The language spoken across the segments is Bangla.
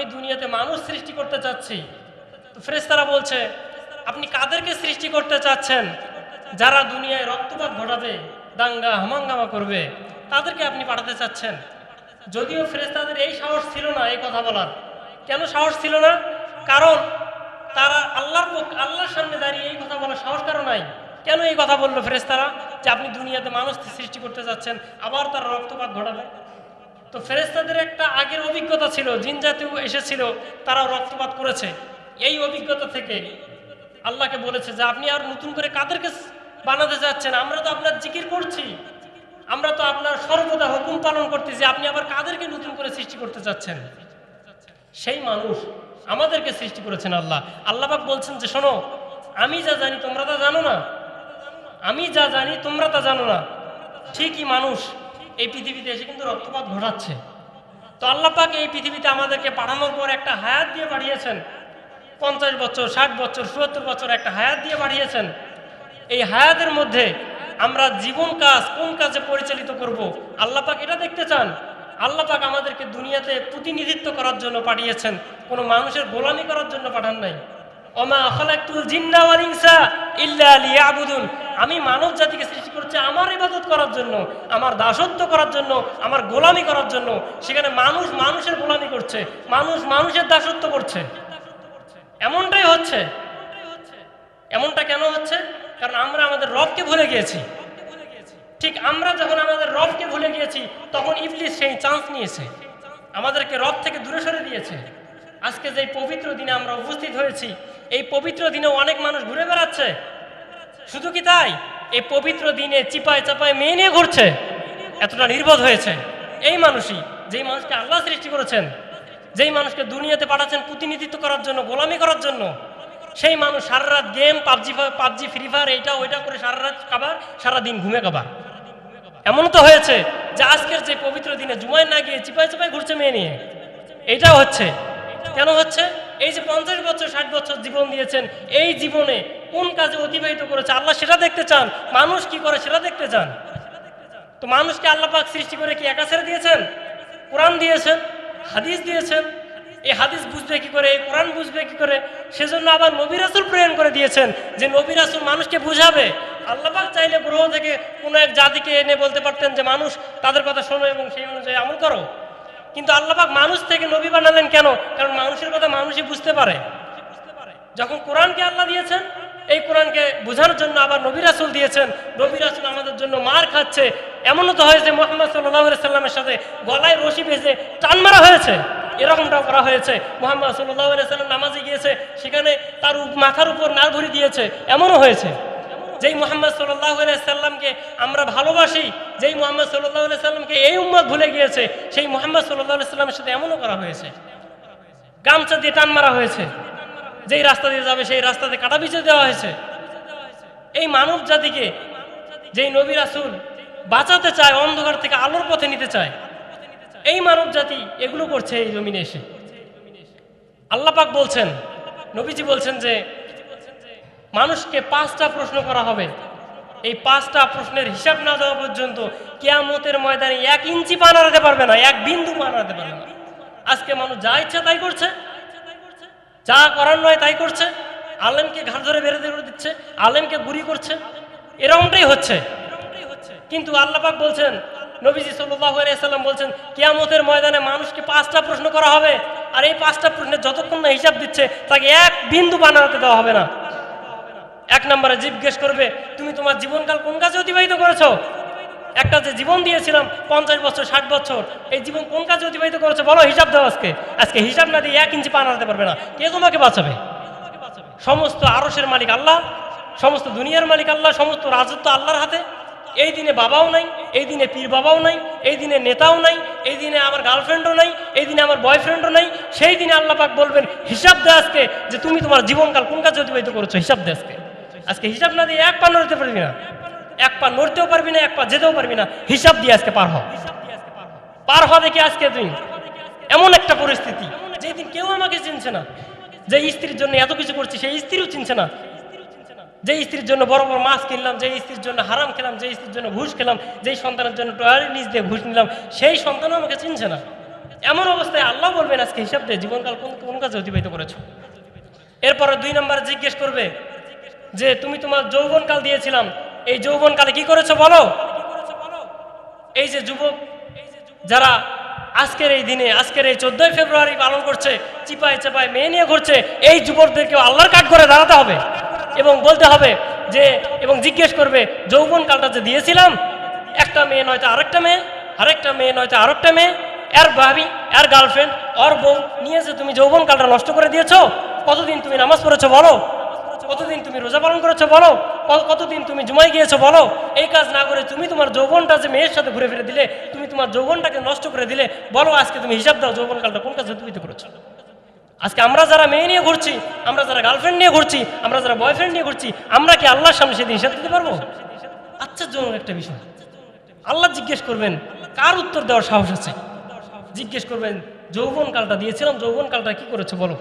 আমি দুনিয়াতে মানুষ সৃষ্টি করতে চাচ্ছি। তো ফেরেস্তারা বলছে, আপনি কাদেরকে সৃষ্টি করতে চাচ্ছেন? যারা দুনিয়ায় রক্তপাত ঘটাবে, দাঙ্গা, হামাঙ্গামা করবে, তাদেরকে আপনি পাঠাতে চাচ্ছেন? যদিও ফেরেস্তাদের এই সাহস ছিল না এই কথা বলার। কেন সাহস ছিল না? কারণ তারা আল্লাহর পক্ষ, আল্লাহর সামনে দাঁড়িয়ে এই কথা বলার সাহস কারও নাই। কেন এই কথা বলল ফেরেস্তারা যে আপনি দুনিয়াতে মানুষ সৃষ্টি করতে চাচ্ছেন, আবার তারা রক্তপাত ঘটাবে? তো ফেরেস্তাদের একটা আগের অভিজ্ঞতা ছিল, জিন জাতীয় এসেছিল, তারাও রক্তপাত করেছে। এই অভিজ্ঞতা থেকে আল্লাহকে বলেছে যে, আপনি আর নতুন করে কাদেরকে বানাতে চাচ্ছেন আমরা তো আপনার জিকির করছি। আমরা তো আপনার সর্বদা হুকুম পালন করতেছি আপনি আবার কাদেরকে নতুন করে সৃষ্টি করতে চাচ্ছেন সেই মানুষ আমাদেরকে সৃষ্টি করেছেন আল্লাহ। আল্লাহবাক বলছেন যে, শোনো, আমি যা জানি তোমরা তা জানো না। আমি যা জানি তোমরা তা জানো না। ঠিকই মানুষ এই পৃথিবীতে এসে কিন্তু রক্তপাত ঘটাচ্ছে। তো আল্লাহ পাক এই পৃথিবীতে আমাদেরকে পাঠানোর পর একটা হায়াত দিয়ে বাড়িয়েছেন। পঞ্চাশ বছর, ষাট বছর, সত্তর বছর একটা হায়াত দিয়ে বাড়িয়েছেন। এই হায়াতের মধ্যে আমরা জীবন কাজ কোন কাজে পরিচালিত করব? আল্লাহ পাক এটা দেখতে চান। আল্লাহ পাক আমাদেরকে দুনিয়াতে প্রতিনিধিত্ব করার জন্য পাঠিয়েছেন। কোনো মানুষের গোলামি করার জন্য পাঠান নাই। অমা খলাকুল জিন্না ইল্লা লিয়াবুদুন। আমি মানব জাতিকে সৃষ্টি করার জন্য, আমার দাসত্ব করার জন্য, আমার গোলামি করার জন্য, সেখানে মানুষ মানুষের গোলামি করছে, মানুষ মানুষের দাসত্ব করছে। এমনটাই হচ্ছে। এমনটা কেন হচ্ছে? কারণ আমরা আমাদের রবকে ভুলে গিয়েছি। ঠিক আমরা যখন আমাদের রবকে ভুলে গিয়েছি, তখন ইবলিস সেই চান্স নিয়েছে। আমাদেরকে রব থেকে দূরে সরে দিয়েছে। আজকে যে পবিত্র দিনে আমরা উপস্থিত হয়েছি, এই পবিত্র দিনে অনেক মানুষ ঘুরে বেড়াচ্ছে। শুধু কি তাই? এই পবিত্র দিনে চিপায় চাপায় মেয়ে নিয়ে ঘুরছে। এতটা নির্বোধ হয়েছে। এই মানুষই, যেই মানুষকে আল্লাহ সৃষ্টি করেছেন, যেই মানুষকে দুনিয়াতে পাঠাচ্ছেন প্রতিনিধিত্ব করার জন্য, গোলামি করার জন্য, সেই মানুষ সারা রাত game, PUBG PUBG, free fire, এইটা, ওইটা করে সারা রাত খাবার, সারা দিন ঘুমে খাবার। এমন তো হয়েছে যে আজকের যে পবিত্র দিনে জুমায় না গিয়ে চিপায় চিপায় ঘুরছে মেয়ে নিয়ে। এটাও হচ্ছে। কেন হচ্ছে? এই যে পঞ্চাশ বছর, ষাট বছর জীবন দিয়েছেন, এই জীবনে কোন কাজে অতিবাহিত করেছে? আল্লাহ সেটা দেখতে চান। মানুষ কি করে সেটা দেখতে চান। তো মানুষকে আল্লাহ পাক সৃষ্টি করে কি একা ছেড়ে দিয়েছেন? কোরআন দিয়েছেন, হাদিস দিয়েছেন। এই হাদিস বুঝবে কি করে? এই কোরআন বুঝবে কি করে? সেজন্য আবার নবী রাসুল প্রেরণ করে দিয়েছেন যে নবী রাসুল মানুষকে বুঝাবে। আল্লাহ পাক চাইলে গ্রহ থেকে কোনো এক জাতিকে এনে বলতে পারতেন যে, মানুষ, তাদের কথা শোনো এবং সেই অনুযায়ী আমল করো। কিন্তু আল্লাপাক মানুষ থেকে নবী বানালেন কেন? কারণ মানুষের কথা মানুষই বুঝতে পারে। যখন কোরআনকে আল্লাহ দিয়েছেন এই কোরআনকে বোঝানোর জন্য আবার নবী রাসুল দিয়েছেন। নবী রাসুল আমাদের জন্য মার খাচ্ছে। এমনও তো হয়েছে, মোহাম্মদ সাল্লাহ সাল্লামের সাথে গলায় রশি বেঁধে টান মারা হয়েছে। এরকমটাও করা হয়েছে। মোহাম্মদ সাল্লাহ সাল্লাম নামাজে গিয়েছে, সেখানে তার মাথার উপর নাল ধরি দিয়েছে। এমনও হয়েছে। যেই মোহাম্মদ সাল্লাহ সাল্লামকে আমরা ভালোবাসি, যেই মোহাম্মদ সাল্লাহ সাল্লামকে এই উম্মত ভুলে গিয়েছে, সেই মোহাম্মদ সাল্লাহ সাল্লামের সাথে এমনও করা হয়েছে। গামছা দিয়ে টান মারা হয়েছে। যেই রাস্তা দিয়ে যাবে, সেই রাস্তাতে কাটা বিছে দেওয়া হয়েছে। এই মানব জাতিকে যেই নবী রাসুল বাঁচাতে চায়, অন্ধকার থেকে আলোর পথে নিতে চায়, এই মানব জাতি এগুলো করছে এই জমিনে এসে। আল্লাহ পাক বলছেন, নবীজি বলছেন যে, মানুষকে পাঁচটা প্রশ্ন করা হবে। এই পাঁচটা প্রশ্নের হিসাব না দেওয়া পর্যন্ত কেয়ামতের ময়দানে এক ইঞ্চি পা নাড়াতে পারবে না, এক বিন্দু পা নাড়াতে পারবে না। আজকে মানুষ যা ইচ্ছা তাই করছে। যা করার নয় তাই করছে। আলেমকে ঘাট ধরে বেরোতে করে দিচ্ছে, আলেমকে গুলি করছে। এরকমটাই হচ্ছে। কিন্তু আল্লাপাক বলছেন, নবীজি সাল্লাম বলছেন, কিয়ামতের ময়দানে মানুষকে পাঁচটা প্রশ্ন করা হবে। আর এই পাঁচটা প্রশ্নের যতক্ষণ না হিসাব দিচ্ছে, তাকে এক বিন্দু বানাতে দেওয়া হবে না। এক নম্বরে জিজ্ঞেস করবে, তুমি তোমার জীবনকাল কোন কাজে অতিবাহিত করেছ? একটা যে জীবন দিয়েছিলাম, পঞ্চাশ বছর, ষাট বছর, এই জীবন কোন কাজে অতিবাহিত করেছ? বলো, হিসাব দাও আজকে। আজকে হিসাব না দিয়ে এক ইঞ্চি পা নাড়াতে পারবে না। কে তোমাকে বাঁচাবে? সমস্ত আরসের মালিক আল্লাহ, সমস্ত দুনিয়ার মালিক আল্লাহ, সমস্ত রাজত্ব আল্লাহর হাতে। এই দিনে বাবাও নাই, এই দিনে পীর বাবাও নাই, এই দিনে নেতাও নাই, এই দিনে আমার গার্লফ্রেন্ডও নাই, এই দিনে আমার বয়ফ্রেন্ডও নাই। সেই দিনে আল্লাহ পাক বলবেন, হিসাব দে আজকে যে তুমি তোমার জীবনকাল কোন কাজে অতিবাহিত করেছ? হিসাব দে আজকে। আজকে হিসাব না দিয়ে এক পা নড়তে পারবি না। এক পা নড়তেও পারবি না, এক পা যেতেও পারবি না। হিসাব দিয়ে আজকে পার হ। পার হওয়া দেখি আজকে তুই এমন একটা পরিস্থিতি যেদিন কেউ আমাকে চিনছে না যে স্ত্রীর জন্য এত কিছু করছি, সেই স্ত্রীও চিনছে না। যে স্ত্রীর জন্য বড় বড় মাছ কিনলাম যে স্ত্রীর জন্য হারাম খেলাম যে স্ত্রীর জন্য ঘুষ খেলাম, যেই সন্তানের জন্য টয়ারি নিজ দিয়ে ঘুষ নিলাম, সেই সন্তানও আমাকে চিনছে না। এমন অবস্থায় আল্লাহ বলবেন আজকে হিসাব দিয়ে জীবনকাল কোন কোন কাজে অতিবাহিত করেছ? এরপরে দুই নম্বর জিজ্ঞেস করবে যে, তুমি তোমার যৌবনকাল দিয়েছিলাম এই যৌবনকালে কি করেছ বলো? এই যে যুবক যারা আজকের এই দিনে, আজকের এই চোদ্দই ফেব্রুয়ারি পালন করছে, চিপায় চেপায় মেয়ে নিয়ে ঘুরছে, এই যুবকদেরকেও আল্লাহর কাঠ করে দাঁড়াতে হবে। এবং বলতে হবে যে, এবং জিজ্ঞেস করবে যৌবন কালটা যে দিয়েছিলাম, একটা মেয়ে নয়তো আরেকটা মেয়ে আরেকটা মেয়ে নয়তো আরেকটা মেয়ে, এর ভাবি, এর গার্লফ্রেন্ড, ওর বউ নিয়ে যে তুমি যৌবনকালটা নষ্ট করে দিয়েছ, কতদিন তুমি নামাজ পড়েছো বলো? কতদিন তুমি রোজা পালন করেছ বলো? কতদিন তুমি জুমাই গিয়েছো বলো? এই কাজ না করে তুমি তোমার যৌবনটা যে মেয়ের সাথে ঘুরে ফিরে দিলে, তুমি তোমার যৌবনটাকে নষ্ট করে দিলে, বলো আজকে তুমি হিসাব দাও যৌবনকালটা কোন কাজে অতিবাহিত করেছ? আজকে আমরা যারা মেয়ে নিয়ে ঘুরছি, আমরা যারা গার্লফ্রেন্ড নিয়ে ঘুরছি, আমরা যারা বয়ফ্রেন্ড নিয়ে ঘুরছি, আমরা কি আল্লাহর সামনে সেদিন হিসাব দিতে পারব? আশ্চর্যজনক একটা বিষয়। আল্লাহ জিজ্ঞেস করবেন, কার উত্তর দেওয়ার সাহস আছে? জিজ্ঞেস করবেন, যৌবনকালটা দিয়েছিলাম, যৌবনকালটা কি করেছ বলো?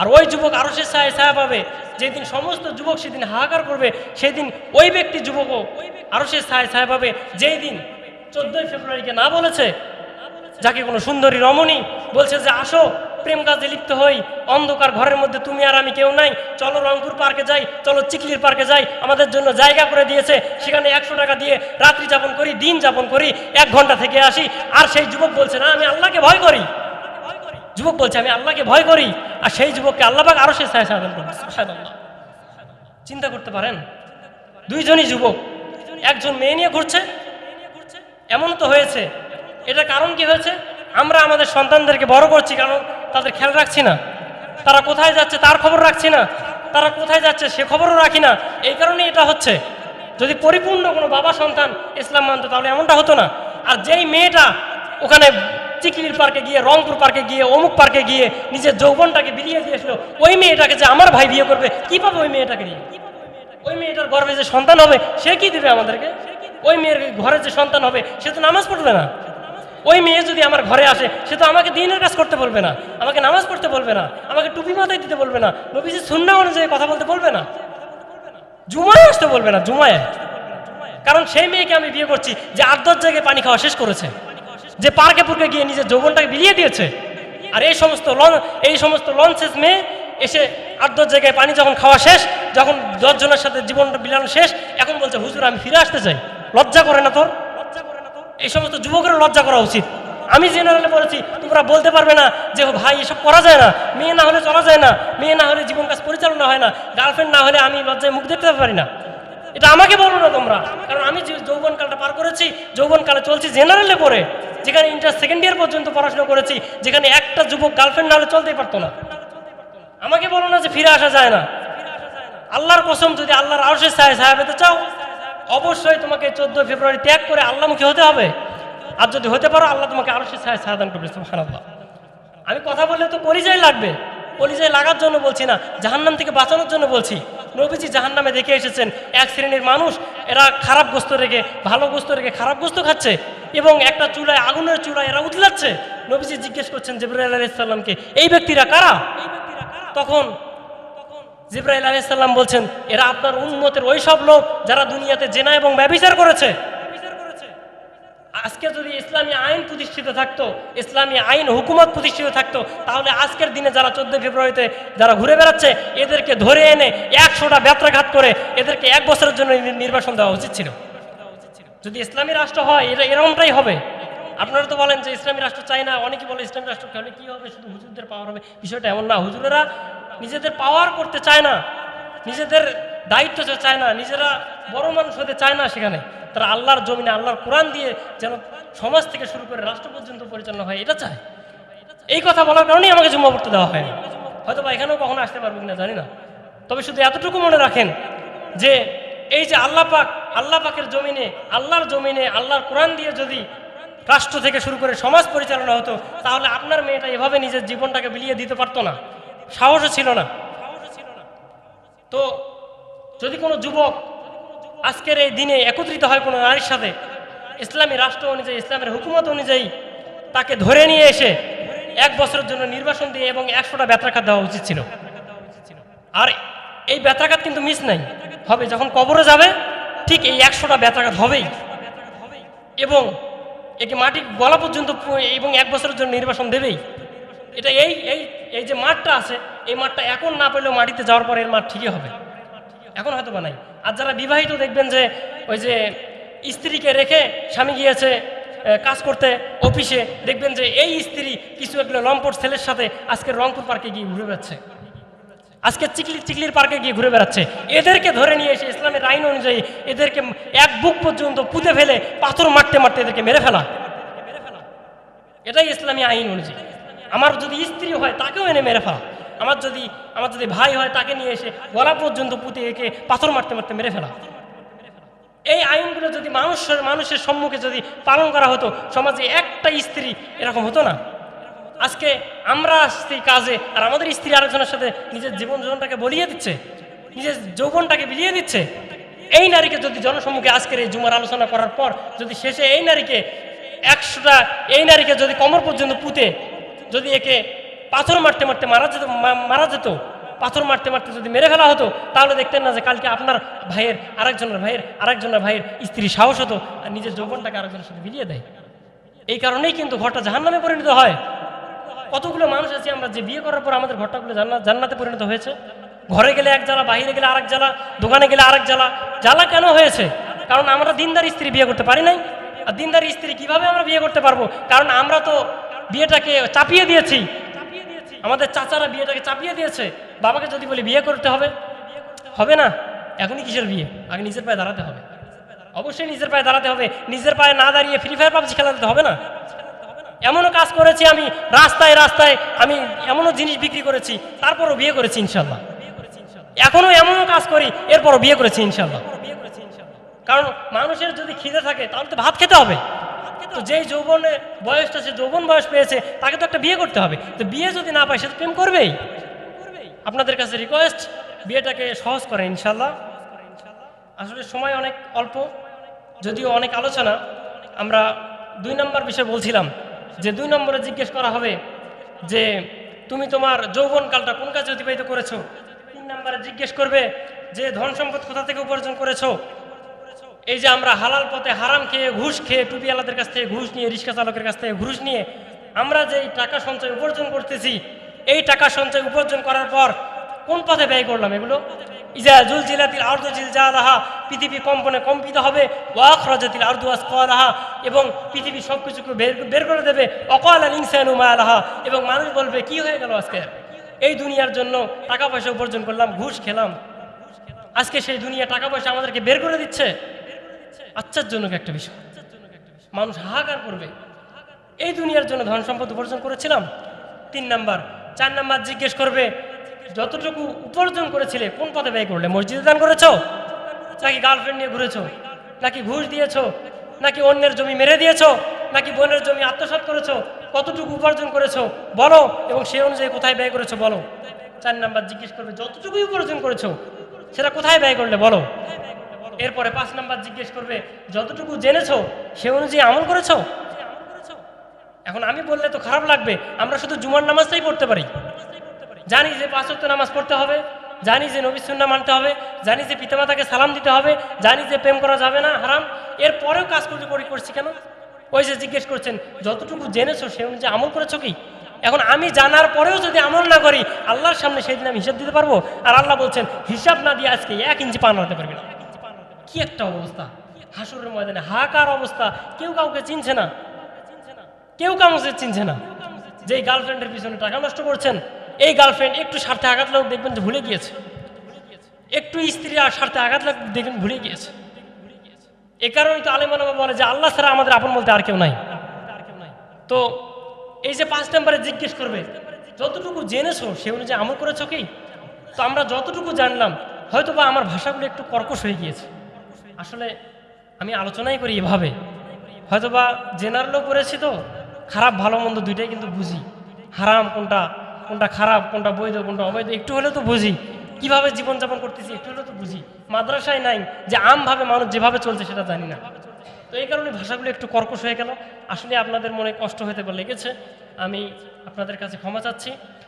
আর ওই যুবক আরও সে ছায় ছায়া পাবে। যেদিন সমস্ত যুবক সেদিন হাহাকার করবে, সেদিন ওই ব্যক্তি যুবকও আরও সে ছায় ছায়া পাবে। যেই দিন চোদ্দই ফেব্রুয়ারিকে না বলেছে, যাকে কোনো সুন্দরী রমণী বলছে যে, আসো, প্রেম কাজে লিপ্ত হই, অন্ধকার ঘরের মধ্যে তুমি আর আমি কেউ নাই। চলো রংপুর পার্কে যাই, চলো চিকলির পার্কে যাই। আমাদের জন্য জায়গা করে দিয়েছে। সেখানে একশো টাকা দিয়ে রাত্রি যাপন করি, দিন যাপন করি, এক ঘণ্টা থেকে আসি। আর সেই যুবক বলছে, না, আমি আল্লাহকে ভয় করি। যুবক বলছে, আমি আল্লাহকে ভয় করি। আর সেই যুবককে আল্লাহবাক আরও সে। চিন্তা করতে পারেন, দুইজনই যুবক, একজন মেয়ে নিয়ে ঘুরছে। এমন তো হয়েছে। এটা কারণ কি হয়েছে? আমরা আমাদের সন্তানদেরকে বড় করছি কারণ তাদের খেয়াল রাখছি না। তারা কোথায় যাচ্ছে তার খবর রাখছি না। তারা কোথায় যাচ্ছে সে খবরও রাখি না। এই কারণে এটা হচ্ছে। যদি পরিপূর্ণ কোনো বাবা সন্তান ইসলাম মানতো তাহলে এমনটা হতো না। আর যেই মেয়েটা ওখানে চিকলির পার্কে গিয়ে, রংপুর পার্কে গিয়ে, অমুক পার্কে গিয়ে নিজের যৌবনটাকে বিলিয়ে দিয়ে দিয়েছিল। ওই মেয়েটাকে যে আমার ভাই বিয়ে করবে কি পাবে ওই মেয়েটাকে নিয়ে? ওই মেয়েটার গর্ভে যে সন্তান হবে, সে কি দেবে আমাদেরকে? ওই মেয়ের ঘরে যে সন্তান হবে, সে তো নামাজ পড়বে না। ওই মেয়ে যদি আমার ঘরে আসে, সে তো আমাকে দিনের কাজ করতে বলবে না, আমাকে নামাজ পড়তে বলবে না, আমাকে টুপি মাথায় দিতে বলবে না, নবীজি সুন্না অনুযায়ী কথা বলতে বলবে না। জুমায় আসতে বলবে না, জুমায়। কারণ সেই মেয়েকে আমি বিয়ে করছি যে আট দশ জায়গায় পানি খাওয়া শেষ করেছে। যে পার্কে পুরকে গিয়ে নিজের যৌবনটাকে বিলিয়ে দিয়েছে। আর এই সমস্ত লন এই সমস্ত লঞ্চেস মেয়ে এসে আট দশ জায়গায় পানি যখন খাওয়া শেষ, যখন দশজনের সাথে জীবনটা বিলানো শেষ, এখন বলছে, হুজুর, আমি ফিরে আসতে চাই। লজ্জা করে না তোর? লজ্জা করে না তোর এই সমস্ত যুবকের লজ্জা করা উচিত। আমি জেনারেলে বলেছি, তোমরা বলতে পারবে না যে ভাই, এসব করা যায় না। মেয়ে না হলে চলা যায় না। মেয়ে না হলে জীবন কাজ পরিচালনা হয় না। গার্লফ্রেন্ড না হলে আমি লজ্জায় মুখ দেখতে পারি না। এটা আমাকে বলো না তোমরা। কারণ আমি যৌবনকালটা পার করেছি, যৌবনকালে চলছি জেনারেলে পড়ে যেখানে ইন্টার সেকেন্ড ইয়ার পর্যন্ত পড়াশোনা করেছি, যেখানে একটা যুবক গার্লফ্রেন্ড না হলে চলতেই পারতো না। আমাকে বলো না যে ফিরে আসা যায় না। আল্লাহর কসম, যদি আল্লাহর আরশের ছায়া পেতে চাও, অবশ্যই তোমাকে চোদ্দ ফেব্রুয়ারি ত্যাগ করে আল্লাহমুখী হতে হবে। আর যদি হতে পারো, আল্লাহ তোমাকে ছায় ছায়া দান করবে, সুবহানাল্লাহ। আমি কথা বললে তো পরিচয় লাগবে। পরিচয় লাগার জন্য বলছি না, জাহান্নাম থেকে বাঁচানোর জন্য বলছি। নবীজি জাহান্নামে দেখে এসেছেন, এক শ্রেণির মানুষ, এরা খারাপ গোস্ত রেখে, ভালো গোস্ত রেখে খারাপ গোস্ত খাচ্ছে। এবং একটা চুলায়, আগুনের চুলায় এরা উতলাচ্ছে। নবীজি জিজ্ঞেস করছেন জিব্রাইল আলাইসাল্লামকে এই ব্যক্তিরা কারা? তখন জিব্রাইল আলাইসাল্লাম বলছেন, এরা আপনার উন্মতের ওই সব লোক যারা দুনিয়াতে জেনা এবং ব্যবিচার করেছে। আজকে যদি ইসলামী আইন প্রতিষ্ঠিত থাকতো, ইসলামী আইন হুকুমত প্রতিষ্ঠিত থাকতো, তাহলে আজকের দিনে যারা চোদ্দ ফেব্রুয়ারিতে যারা ঘুরে বেড়াচ্ছে, এদেরকে ধরে এনে একশোটা ব্যত্রাঘাত করে, এদেরকে এক বছরের জন্য নির্বাসন দেওয়া উচিত ছিল। যদি ইসলামী রাষ্ট্র হয়, এটা এরকমটাই হবে। আপনারা তো বলেন যে ইসলামী রাষ্ট্র চাই না, অনেকে বলে ইসলামী রাষ্ট্র হলে কি হবে? শুধু হুজুরদের পাওয়ার হবে। বিষয়টা এমন না। হুজুরেরা নিজেদের পাওয়ার করতে চায় না। নিজেদের দায়িত্ব চায় না, নিজেরা বড় মানুষ হতে চায় না সেখানে। তারা আল্লাহর জমিনে, আল্লাহর কোরআন দিয়ে যেন সমাজ থেকে শুরু করে রাষ্ট্র পর্যন্ত পরিচালনা হয়, এটা চায়। এই কথা বলার কারণেই আমাকে জমা পড়তে দেওয়া হয়নি। হয়তো বা এখানেও কখনো আসতে পারব কিনা জানি না। তবে শুধু এতটুকু মনে রাখেন যে, এই যে আল্লাহ পাক আল্লাহ পাকের জমিনে, আল্লাহর জমিনে, আল্লাহর কোরআন দিয়ে যদি রাষ্ট্র থেকে শুরু করে সমাজ পরিচালনা হতো, তাহলে আপনার মেয়েটা এভাবে নিজের জীবনটাকে বিলিয়ে দিতে পারতো না। সাহসও ছিল না। তো যদি কোনো যুবক আজকের এই দিনে একত্রিত হয় কোনো নারীর সাথে, ইসলামী রাষ্ট্র অনুযায়ী, ইসলামের হুকুমত অনুযায়ী তাকে ধরে নিয়ে এসে এক বছরের জন্য নির্বাসন দিয়ে এবং একশোটা ব্যত্রাঘাত দেওয়া উচিত ছিল। আর এই ব্যত্রাঘাত কিন্তু মিস নাই। হবে যখন কবরে যাবে ঠিক এই একশোটা ব্যথাঘাত হবেই। এবং একে মাটি গলা পর্যন্ত এবং এক বছরের জন্য নির্বাসন দেবেই। এটা এই এই এই যে মাঠটা আছে, এই মাঠটা এখন না পেলেও মাটিতে যাওয়ার পরে এর মাঠ ঠিকই হবে। এখন হয়তো বা নাই। আর যারা বিবাহিত দেখবেন যে, ওই যে স্ত্রীকে রেখে স্বামী গিয়েছে কাজ করতে, অফিসে, দেখবেন যে এই স্ত্রী কিছু একটা লম্পট ছেলের সাথে আজকে রংপুর পার্কে গিয়ে ঘুরে বেড়াচ্ছে। আজকে চিকলি চিকলির পার্কে গিয়ে ঘুরে বেড়াচ্ছে। এদেরকে ধরে নিয়ে এসে ইসলামের আইন অনুযায়ী এদেরকে এক বুক পর্যন্ত পুঁতে ফেলে পাথর মারতে মারতে এদেরকে মেরে ফেলা। এটাই ইসলামী আইন অনুযায়ী। আমার যদি স্ত্রী হয়, তাকেও এনে মেরে ফেলা। আমার যদি আমার যদি ভাই হয়, তাকে নিয়ে এসে গলা পর্যন্ত পুঁতে একে পাথর মারতে মারতে মেরে ফেলা। এই আইনগুলো যদি মানুষের মানুষের সম্মুখে যদি পালন করা হতো, সমাজে একটা স্ত্রী এরকম হতো না। আজকে আমরা আসছি কাজে আর আমাদের স্ত্রী আরেকজনের সাথে নিজের জীবন জীবনটাকে বলিয়ে দিচ্ছে, নিজের যৌবনটাকে বিলিয়ে দিচ্ছে। এই নারীকে যদি জনসম্মুখে আজকের এই জুমার আলোচনা করার পর, যদি শেষে এই নারীকে একশোটা, এই নারীকে যদি কমর পর্যন্ত পুঁতে, যদি একে পাথর মারতে মারতে মারা যেত মারা যেত, পাথর মারতে মারতে যদি মেরে ফেলা হতো, তাহলে দেখতেন না যে কালকে আপনার ভাইয়ের আরেকজনের ভাইয়ের আরেকজনের ভাইয়ের স্ত্রী সাহস হতো আর নিজের যৌবনটাকে আরেকজনের সাথে বিলিয়ে দেয়। এই কারণেই কিন্তু ঘরটা জাহান্নামে পরিণত হয়। কতগুলো মানুষ আছে আমরা যে বিয়ে করার পর আমাদের ঘরটাগুলো জান্নাত জান্নাতে পরিণত হয়েছে? ঘরে গেলে এক জ্বালা, বাহিরে গেলে আরেক জ্বালা, দোকানে গেলে আরেক জ্বালা। জ্বালা কেন হয়েছে? কারণ আমরা দিনদার স্ত্রী বিয়ে করতে পারি নাই। আর দিনদার স্ত্রী কীভাবে আমরা বিয়ে করতে পারব? কারণ আমরা তো বিয়েটাকে চাপিয়ে দিয়েছি। আমাদের চাচারা বিয়েটাকে চাপিয়ে দিয়েছে। বাবাকে যদি বলি, বিয়ে করতে হবে। হবে না। এখনই কিসের বিয়ে? আগে নিজের পায়ে দাঁড়াতে হবে। অবশ্যই নিজের পায়ে দাঁড়াতে হবে। নিজের পায়ে না দাঁড়িয়ে ফ্রি ফায়ার পাবজি খেলাতে হবে না। এমনও কাজ করেছি আমি, রাস্তায় রাস্তায় আমি এমনও জিনিস বিক্রি করেছি, তারপরও বিয়ে করেছি ইনশাল্লাহ। এখনও এমনও কাজ করি, এরপরও বিয়ে করেছি ইনশাল্লাহ। কারণ মানুষের যদি খিদে থাকে, তাহলে তো ভাত খেতে হবে। তো যেই যৌবনে বয়সটা, সে যৌবন বয়স পেয়েছে, তাকে তো একটা বিয়ে করতে হবে। তো বিয়ে যদি না পায়, সে তো প্রেম করবেই। আপনাদের কাছে রিকোয়েস্ট বিয়েটাকে সহজ করে ইনশাল্লাহ। আসলে সময় অনেক অল্প, যদিও অনেক আলোচনা। আমরা দুই নম্বর বিষয় বলছিলাম যে দুই নম্বরে জিজ্ঞেস করা হবে যে, তুমি তোমার যৌবনকালটা কোন কাজে অতিবাহিত করেছ? তিন নম্বরে জিজ্ঞেস করবে যে, ধন সম্পদ কোথা থেকে উপার্জন করেছ? এই যে আমরা হালাল পথে হারাম খেয়ে ঘুষ খেয়ে টুপিওয়ালাদের কাছ থেকে ঘুষ নিয়ে, রিক্সা চালকের কাছ থেকে ঘুষ নিয়ে আমরা যে টাকা সঞ্চয় উপার্জন করতেছি, এই টাকা সঞ্চয় উপার্জন করার পর কোন পথে ব্যয় করলাম এগুলো? ইজা জুল জিলাতিল আর্দ জিল জালাহা পৃথিবী কম্পনে কম্পিত হবে ওয়াক রজাতিল আর্দু আসকালাহা, এবং পৃথিবী সব কিছুকে বের বের করে দেবে অকাল আল ইনসানু মালাহা, এবং মানুষ বলবে, কি হয়ে গেল আজকে? এই দুনিয়ার জন্য টাকা পয়সা উপার্জন করলাম, ঘুষ খেলাম। আজকে সেই দুনিয়া টাকা পয়সা আমাদেরকে বের করে দিচ্ছে? আচ্ছার আশ্চর্যজনক একটা বিষয়। মানুষ হাহাকার করবে। এই দুনিয়ার জন্য ধন সম্পদ উপার্জন করেছিলাম। তিন নাম্বার, চার নাম্বার জিজ্ঞেস করবে যতটুকু উপার্জন করেছিলে, কোন পথে ব্যয় করলে? মসজিদে দান করেছ? নাকি গার্লফ্রেন্ড নিয়ে ঘুরেছো? নাকি ঘুষ দিয়েছ? নাকি অন্যের জমি মেরে দিয়েছ? নাকি বোনের জমি আত্মসাৎ করেছ? কতটুকু উপার্জন করেছ? বলো, এবং সেই অনুযায়ী কোথায় ব্যয় করেছ বলো। চার নাম্বার জিজ্ঞেস করবে, যতটুকুই উপার্জন করেছ, সেটা কোথায় ব্যয় করলে বলো? এরপরে পাঁচ নাম্বার জিজ্ঞেস করবে, যতটুকু জেনেছো, সে অনুযায়ী আমল করেছ? এখন আমি বললে তো খারাপ লাগবে, আমরা শুধু জুমার নামাজটাই পড়তে পারি। জানি যে পাঁচ ওয়াক্ত নামাজ পড়তে হবে, জানি যে নবী মানতে হবে, জানি যে পিতামাতাকে সালাম দিতে হবে, জানি যে প্রেম করা যাবে না, হারাম। এর পরেও কাজ করতে করি করছি কেন? ওই যে জিজ্ঞেস করছেন, যতটুকু জেনেছো সে অনুযায়ী আমল করেছ কি? এখন আমি জানার পরেও যদি আমল না করি, আল্লাহর সামনে সেদিন আমি হিসাব দিতে পারব? আর আল্লাহ বলছেন, হিসাব না দিয়ে আজকে এক ইঞ্চি পান হতে পারবি না। কি একটা অবস্থা। হাসুরের ময়দানে হাহাকার অবস্থা। কেউ কাউকে চিনছে না। কেউ কাউকে চিনছে না। যে গার্লফ্রেন্ডের পিছনে টাকা নষ্ট করছেন এই গার্লফ্রেন্ড একটু স্বার্থে আঘাত লোক দেখবেন যে ভুলে গিয়েছে। একটু স্ত্রী আর স্বার্থে আঘাত লোক দেখবেন ভুলে গিয়েছে। এ কারণেই তো আলেমানবা বলে যে, আল্লাহ ছাড়া আমাদের আপন বলতে আর কেউ নাই। তো এই যে পাঁচ নম্বরে জিজ্ঞেস করবে, যতটুকু জেনেছো সে অনুযায়ী আমল করেছ কি? তো আমরা যতটুকু জানলাম হয়তো বা আমার ভাষাগুলো একটু কর্কশ হয়ে গিয়েছে। আসলে আমি আলোচনাই করি এভাবে। হয়তো বা জেনারেলও পড়েছি তো, খারাপ ভালো মন্দ দুইটাই কিন্তু বুঝি। হারাম কোনটা কোনটা খারাপ, কোনটা বৈধ, কোনটা অবৈধ, একটু হলেও তো বুঝি। কীভাবে জীবনযাপন করতেছি, একটু হলেও তো বুঝি। মাদ্রাসায় নাই, যে আমভাবে মানুষ যেভাবে চলছে সেটা জানি না। তো এই কারণে ভাষাগুলো একটু কর্কশ হয়ে গেল। আসলে আপনাদের মনে কষ্ট হতে লেগেছে। আমি আপনাদের কাছে ক্ষমা চাচ্ছি।